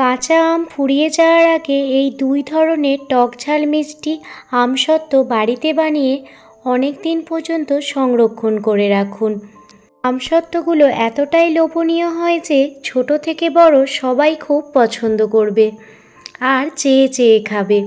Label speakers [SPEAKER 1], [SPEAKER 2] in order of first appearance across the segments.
[SPEAKER 1] কাঁচা আম ফুরিয়ে যাওয়ার আগে এই দুই ধরনের টক ঝাল মিষ্টি আমসত্ত্ব বাড়িতে বানিয়ে অনেক দিন পর্যন্ত সংরক্ষণ করে রাখুন। আমসত্ত্বগুলো এতটাই লোভনীয় হয় যে ছোট থেকে বড় সবাই খুব পছন্দ করবে আর চেয়ে চেয়ে খাবে।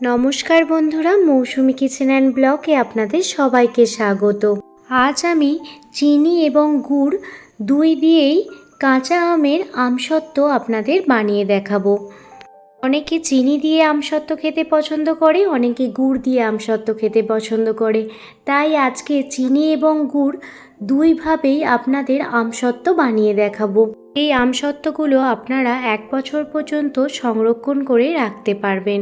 [SPEAKER 1] নমস্কার বন্ধুরা, মৌসুমি কিচেন অ্যান্ড ব্লকে আপনাদের সবাইকে স্বাগত। আজ আমি চিনি এবং গুড় দুই দিয়েই কাঁচা আমের আমসত্ত্ব আপনাদের বানিয়ে দেখাবো। অনেকে চিনি দিয়ে আমসত্ত্ব খেতে পছন্দ করে, অনেকে গুড় দিয়ে আমসত্ত্ব খেতে পছন্দ করে। তাই আজকে চিনি এবং গুড় দুইভাবেই আপনাদের আমসত্ত্ব বানিয়ে দেখাবো। এই আমসত্ত্বগুলো আপনারা এক বছর পর্যন্ত সংরক্ষণ করে রাখতে পারবেন।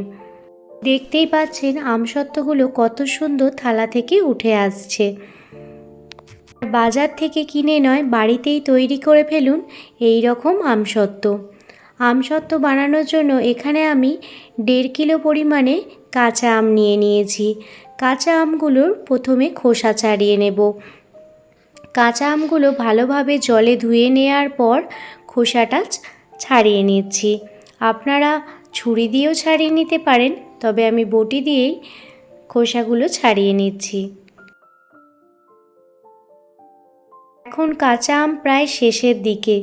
[SPEAKER 1] দেখতেই পাচ্ছেন আমসত্ত্বগুলো কত সুন্দর থালা থেকে উঠে আসছে। বাজার থেকে কিনে নয়, বাড়িতেই তৈরি করে ফেলুন এই রকম আমসত্ত্ব। আমসত্ত্ব বানানোর জন্য এখানে আমি দেড় কিলো পরিমাণে কাঁচা আম নিয়ে নিয়েছি। কাঁচা আমগুলোর প্রথমে খোসা ছাড়িয়ে নেব। কাঁচা আমগুলো ভালোভাবে জলে ধুয়ে নেওয়ার পর খোসাটা ছাড়িয়ে নিচ্ছি। আপনারা ছুরি দিয়েও ছাড়িয়ে নিতে পারেন, তবে আমি বটি দিয়েই খোসাগুলো ছাড়িয়ে নিচ্ছি। এখন কাঁচা আম প্রায় শেষের দিকে।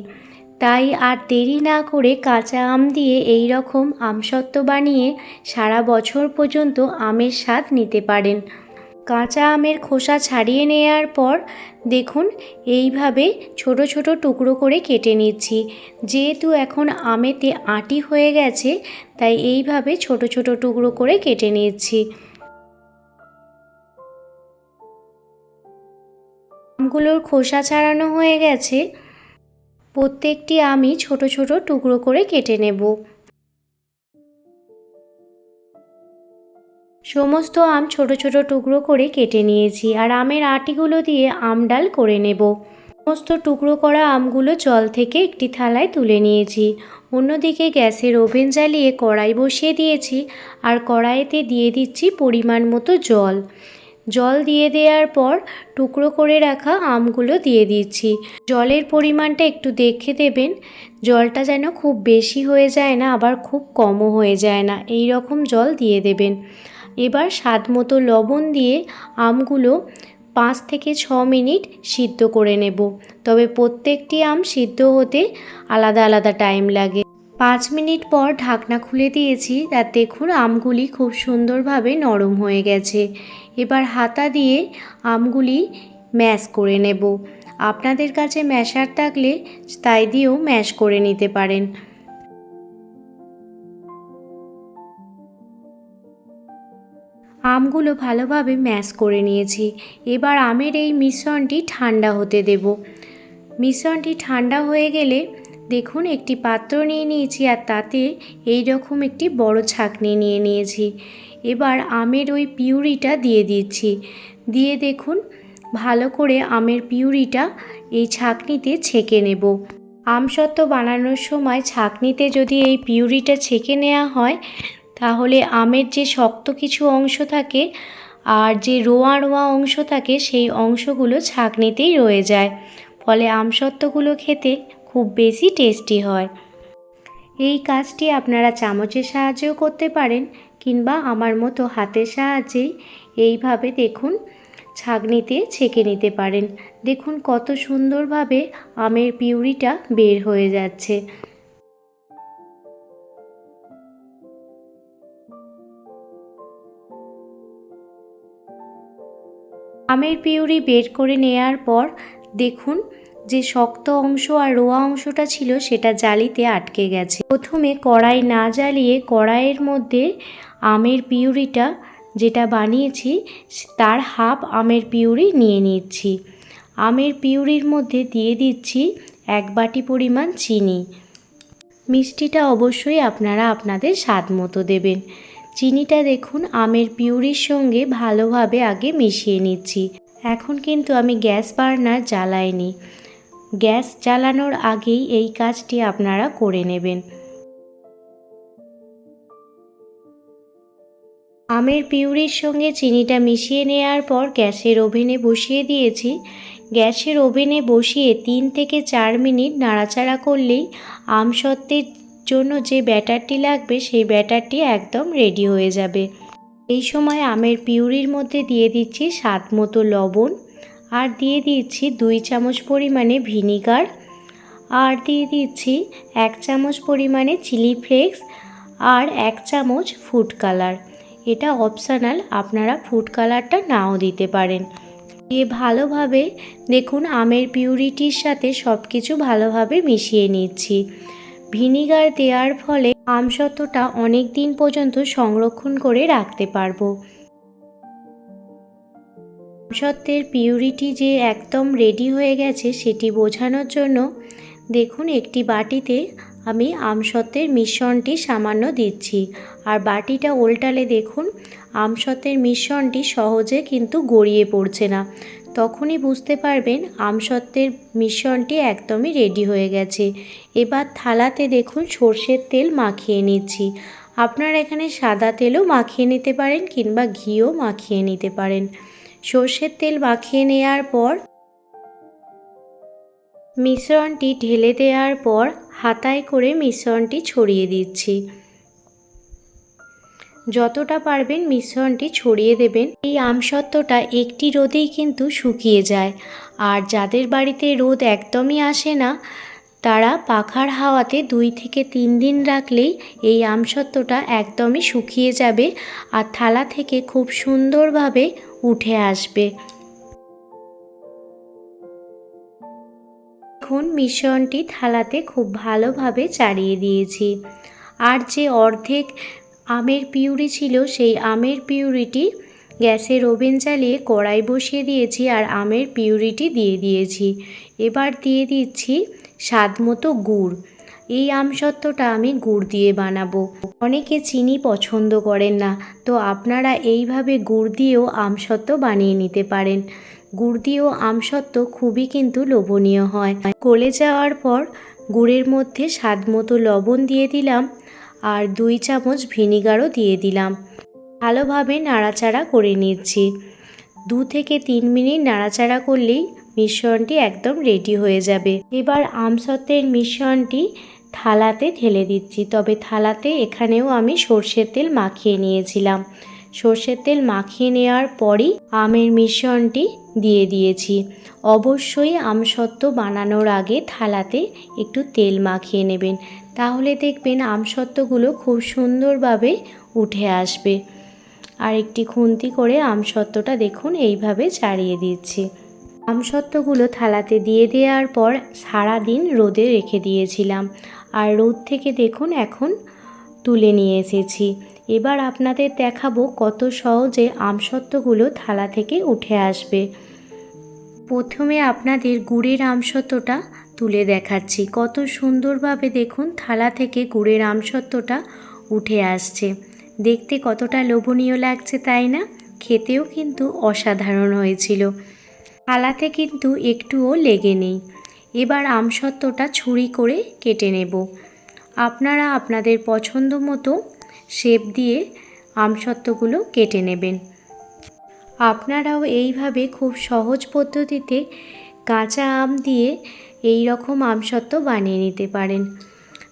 [SPEAKER 1] তাই আর দেরি না করে কাঁচা আম দিয়ে এই রকম আমসত্ত্ব বানিয়ে সারা বছর পর্যন্ত আমের স্বাদ নিতে পারেন। কাঁচা আমের খোসা ছাড়িয়ে নেওয়ার পর দেখুন, এইভাবে ছোট ছোট টুকরো করে কেটে নিচ্ছি। যেহেতু এখন আমেতে আটি হয়ে গেছে, তাই এইভাবে ছোট ছোট টুকরো করে কেটে নিচ্ছি। আমগুলোর খোসা ছাড়ানো হয়ে গেছে। প্রত্যেকটি আমি ছোট ছোট টুকরো করে কেটে নেব। সমস্ত আম ছোট ছোট টুকরো করে কেটে নিয়েছি আর আমের আটিগুলো দিয়ে আম ডাল করে নেব। সমস্ত টুকরো করা আমগুলো জল থেকে একটি থালায় তুলে নিয়েছি। অন্যদিকে গ্যাসের ওভেন জ্বালিয়ে কড়াই বসিয়ে দিয়েছি আর কড়াইতে দিয়ে দিচ্ছি পরিমাণ মতো জল। জল দিয়ে দেওয়ার পর টুকরো করে রাখা আমগুলো দিয়ে দিচ্ছি। জলের পরিমাণটা একটু দেখে দেবেন। জলটা যেন খুব বেশি হয়ে যায় না, আবার খুব কমও হয়ে যায় না। এই রকম জল দিয়ে দেবেন। এবার স্বাদ মতো লবণ দিয়ে আমগুলো পাঁচ থেকে ছ মিনিট সিদ্ধ করে নেব। তবে প্রত্যেকটি আম সিদ্ধ হতে আলাদা আলাদা টাইম লাগে। পাঁচ মিনিট পর ঢাকনা খুলে দিয়েছি আর দেখুন আমগুলি খুব সুন্দরভাবে নরম হয়ে গেছে। এবার হাতা দিয়ে আমগুলি ম্যাশ করে নেব। আপনাদের কাছে ম্যাশার থাকলে তাই দিয়েও ম্যাশ করে নিতে পারেন। আমগুলো ভালোভাবে ম্যাশ করে নিয়েছি। এবার আমের এই মিশ্রণটি ঠান্ডা হতে দেব। মিশ্রণটি ঠান্ডা হয়ে গেলে দেখুন, একটি পাত্র নিয়ে নিয়েছি আর তাতে এই রকম একটি বড় ছাঁকনি নিয়ে নিয়েছি। এবার আমের ওই পিউরিটা দিয়ে দিচ্ছি। দিয়ে দেখুন, ভালো করে আমের পিউরিটা এই ছাঁকনিতে ছেঁকে নেব। আমসত্ত্ব বানানোর সময় ছাঁকনিতে যদি এই পিউরিটা ছেঁকে নেওয়া হয়, তাহলে আমের যে শক্ত কিছু অংশ থাকে আর যে রোয়া রোয়া অংশ থাকে, সেই অংশগুলো ছাঁকনিতেই রয়ে যায়। ফলে আমসত্ত্বগুলো খেতে খুব বেশি টেস্টি হয়। এই কাজটি আপনারা চামচের সাহায্যেও করতে পারেন কিংবা আমার মতো হাতের সাহায্যেই এইভাবে দেখুন ছাগনিতে ছেঁকে নিতে পারেন। দেখুন কত সুন্দরভাবে আমের পিউরিটা বের হয়ে যাচ্ছে। আমের পিউরি বের করে নেয়ার পর দেখুন যে শক্ত অংশ আর রোয়া অংশটা ছিল সেটা জালিতে আটকে গেছে। প্রথমে কড়াই না জ্বালিয়ে কড়াইয়ের মধ্যে আমের পিউরিটা যেটা বানিয়েছি, তার হাফ আমের পিউরি নিয়ে নিচ্ছি। আমের পিউরির মধ্যে দিয়ে দিচ্ছি এক বাটি পরিমাণ চিনি। মিষ্টিটা অবশ্যই আপনারা আপনাদের স্বাদ মতো দেবেন। চিনিটা দেখুন, আমের পিউরির সঙ্গে ভালোভাবে আগে মিশিয়ে নিচ্ছি। এখন কিন্তু আমি গ্যাস বার্নার জ্বালাইনি। গ্যাস জ্বালানোর আগেই এই কাজটি আপনারা করে নেবেন। আমের পিউরির সঙ্গে চিনিটা মিশিয়ে নেওয়ার পর গ্যাসের ওভেনে বসিয়ে দিয়েছি। গ্যাসের ওভেনে বসিয়ে তিন থেকে চার মিনিট নাড়াচাড়া করলেই আমসত্ত্বের জন্য যে ব্যাটারটি লাগবে সেই ব্যাটারটি একদম রেডি হয়ে যাবে। এই সময় আমের পিউরির মধ্যে দিয়ে দিচ্ছি স্বাদ মতো লবণ। আর দিয়ে দিচ্ছি দুই চামচ পরিমাণে ভিনিগার। আর দিয়ে দিচ্ছি এক চামচ পরিমাণে চিলি ফ্লেক্স আর এক চামচ ফুড কালার। এটা অপশানাল, আপনারা ফুড কালারটা নাও দিতে পারেন। দিয়ে ভালোভাবে দেখুন আমের পিউরিটির সাথে সব কিছু ভালোভাবে মিশিয়ে নিচ্ছি। ভিনিগার দেওয়ার ফলে আমসত্ত্বটা অনেক দিন পর্যন্ত সংরক্ষণ করে রাখতে পারব। আমসত্ত্বের পিউরিটি যে একদম রেডি হয়ে গেছে সেটি বোঝানোর জন্য দেখুন একটি বাটিতে আমি আমসত্ত্বের মিশ্রণটি সামান্য দিচ্ছি। আর বাটিটা উল্টালে দেখুন, আমসত্ত্বের মিশ্রণটি সহজে কিন্তু গড়িয়ে পড়ছে না। তখনই বুঝতে পারবেন আমসত্ত্বের মিশ্রণটি একদমই রেডি হয়ে গেছে। এবার থালাতে দেখুন সর্ষের তেল মাখিয়ে নিচ্ছি। আপনারা এখানে সাদা তেলও মাখিয়ে নিতে পারেন কিংবা ঘিও মাখিয়ে নিতে পারেন। সর্ষের তেল মাখিয়ে নেওয়ার পর, মিশ্রণটি ঢেলে দেওয়ার পর হাতায় করে মিশ্রণটি ছড়িয়ে দিচ্ছি। যতটা পারবেন মিশ্রণটি ছড়িয়ে দেবেন। এই আমসত্ত্বটা একটি রোদেই কিন্তু শুকিয়ে যায়। আর যাদের বাড়িতে রোদ একদমই আসে না তারা পাখার হাওয়াতে দুই থেকে তিন দিন রাখলেই এই আমসত্ত্বটা একদমই শুকিয়ে যাবে আর থালা থেকে খুব সুন্দরভাবে উঠে আসবে। এখন মিশ্রণটি থালাতে খুব ভালোভাবে চাড়িয়ে দিয়েছি। আর যে অর্ধেক আমের পিউরি ছিল সেই আমের পিউরিটি গ্যাসের ওভেন চালিয়ে কড়াই বসিয়ে দিয়েছি আর আমের পিউরিটি দিয়ে দিয়েছি। এবার দিয়ে দিচ্ছি স্বাদ মতো গুড়। এই আমসত্ত্বটা আমি গুড় দিয়ে বানাবো। অনেকে চিনি পছন্দ করেন না, তো আপনারা এইভাবে গুড় দিয়েও আমসত্ত্ব বানিয়ে নিতে পারেন। গুড় দিয়েও আমসত্ত্ব খুবই কিন্তু লোভনীয় হয়। গলে যাওয়ার পর গুড়ের মধ্যে স্বাদ মতো লবণ দিয়ে দিলাম আর দুই চামচ ভিনিগারও দিয়ে দিলাম। ভালোভাবে নাড়াচাড়া করে নিচ্ছি। দু থেকে তিন মিনিট নাড়াচাড়া করলেই মিশ্রণটি একদম রেডি হয়ে যাবে। এবার আমসত্ত্বের মিশ্রণটি থালাতে ঢেলে দিচ্ছি। তবে থালাতে এখানেও আমি সর্ষের তেল মাখিয়ে নিয়েছিলাম। সর্ষের তেল মাখিয়ে নেওয়ার পরই আমের মিশ্রণটি দিয়ে দিয়েছি। অবশ্যই আমসত্ত্ব বানানোর আগে থালাতে একটু তেল মাখিয়ে নেবেন। তাহলে দেখবেন আমসত্ত্বগুলো খুব সুন্দরভাবে উঠে আসবে। আর একটি খুন্তি করে আমসত্ত্বটা দেখুন, এইভাবে চাড়িয়ে দিচ্ছি। আমসত্ত্বগুলো থালাতে দিয়ে দেওয়ার পর সারা দিন রোদে রেখে দিয়েছিলাম। আর রোদ থেকে দেখুন এখন তুলে নিয়ে এসেছি। এবার আপনাদের দেখাবো কত সহজে আমসত্ত্বগুলো থালা থেকে উঠে আসবে। প্রথমে আপনাদের গুড়ের আমসত্ত্বটা তুলে দেখাচ্ছি। কত সুন্দরভাবে দেখুন থালা থেকে গুড়ের আমসত্ত্বটা উঠে আসছে। দেখতে কতটা লোভনীয় লাগছে তাই না? খেতেও কিন্তু অসাধারণ হয়েছিল। থালাতে কিন্তু একটুও লেগে নেই। এবার আমসত্ত্বটা ছুরি করে কেটে নেব। আপনারা আপনাদের পছন্দ মতো শেপ দিয়ে আমসত্ত্বগুলো কেটে নেবেন। আপনারাও এইভাবে খুব সহজ পদ্ধতিতে কাঁচা আম দিয়ে এই রকম আমসত্ত্ব বানিয়ে নিতে পারেন।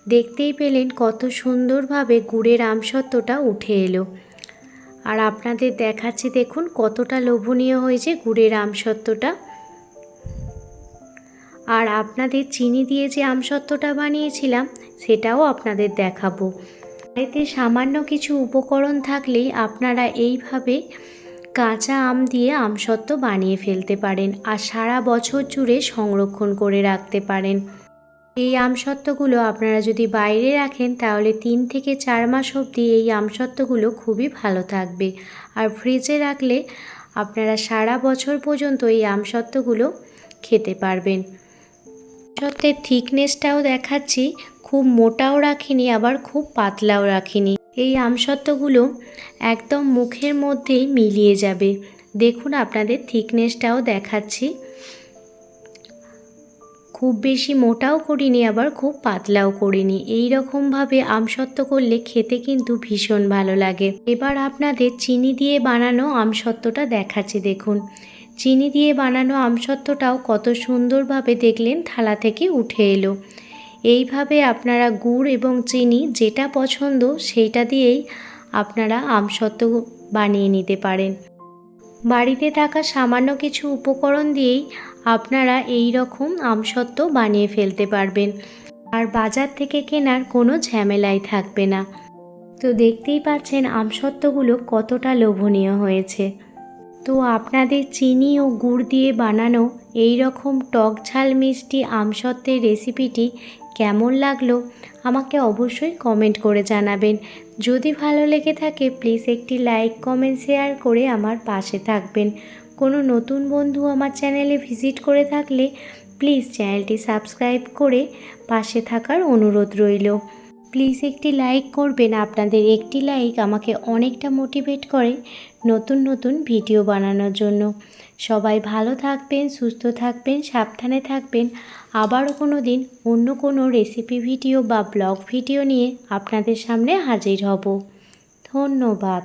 [SPEAKER 1] দেখতেই পেলেন কত সুন্দরভাবে গুড়ের আমসত্ত্বটা উঠে এলো। আর আপনাদের দেখাচ্ছি দেখুন কতটা লোভনীয় হয়েছে গুড়ের আমসত্ত্বটা। আর আপনাদের চিনি দিয়ে যে আমসত্ত্বটা বানিয়েছিলাম, সেটাও আপনাদের দেখাবো। বাড়িতে সামান্য কিছু উপকরণ থাকলেই আপনারা এইভাবে কাঁচা আম দিয়ে আমসত্ত্ব বানিয়ে ফেলতে পারেন আর সারা বছর জুড়ে সংরক্ষণ করে রাখতে পারেন। এই আমসত্ত্বগুলো আপনারা যদি বাইরে রাখেন, তাহলে তিন থেকে চার মাস অবধি এই আমসত্ত্বগুলো খুবই ভালো থাকবে। আর ফ্রিজে রাখলে আপনারা সারা বছর পর্যন্ত এই আমসত্ত্বগুলো খেতে পারবেন। সত্যের থিকনেসটাও দেখাচ্ছি, খুব মোটাও রাখিনি, আবার খুব পাতলাও রাখিনি। এই আমসত্ত্বগুলো একদম মুখের মধ্যেই মিলিয়ে যাবে। দেখুন, আপনাদের থিকনেসটাও দেখাচ্ছি। খুব বেশি মোটাও করিনি, আবার খুব পাতলাও করিনি। এই রকমভাবে আমসত্ত্ব করলে খেতে কিন্তু ভীষণ ভালো লাগে। এবার আপনাদের চিনি দিয়ে বানানো আমসত্ত্বটা দেখাচ্ছি, দেখুন। চিনি দিয়ে বানানো আমসত্ত্বটাও কত সুন্দরভাবে দেখলেন, থালা থেকে উঠে এলো। এইভাবে আপনারা গুড় এবং চিনি যেটা পছন্দ, সেইটা দিয়েই আপনারা আমসত্ত্ব বানিয়ে নিতে পারেন। বাড়িতে থাকা সামান্য কিছু উপকরণ দিয়েই আপনারা এই রকম আমসত্ত্ব বানিয়ে ফেলতে পারবেন। আর বাজার থেকে কেনার কোনো ঝামেলাই থাকবে না। তো দেখতেই পাচ্ছেন আমসত্ত্বগুলো কতটা লোভনীয় হয়েছে। তো আপনাদের চিনি ও গুড় দিয়ে বানানো এই রকম টক ঝাল মিষ্টি আমসত্ত্বের রেসিপিটি কেমন লাগল আমাকে অবশ্যই কমেন্ট করে জানাবেন। যদি ভালো লেগে থাকে প্লিজ একটি লাইক কমেন্ট শেয়ার করে আমার পাশে থাকবেন। কোনো নতুন বন্ধু আমার চ্যানেলে ভিজিট করে থাকলে প্লিজ চ্যানেলটি সাবস্ক্রাইব করে পাশে থাকার অনুরোধ রইল। প্লিজ একটি লাইক করবেন, আপনাদের একটি লাইক আমাকে অনেকটা মোটিভেট করে নতুন নতুন ভিডিও বানানোর জন্য। সবাই ভালো থাকবেন, সুস্থ থাকবেন, সাবধানে থাকবেন। আবারও কোনো দিন অন্য কোনো রেসিপি ভিডিও বা ব্লগ ভিডিও নিয়ে আপনাদের সামনে হাজির হব। ধন্যবাদ।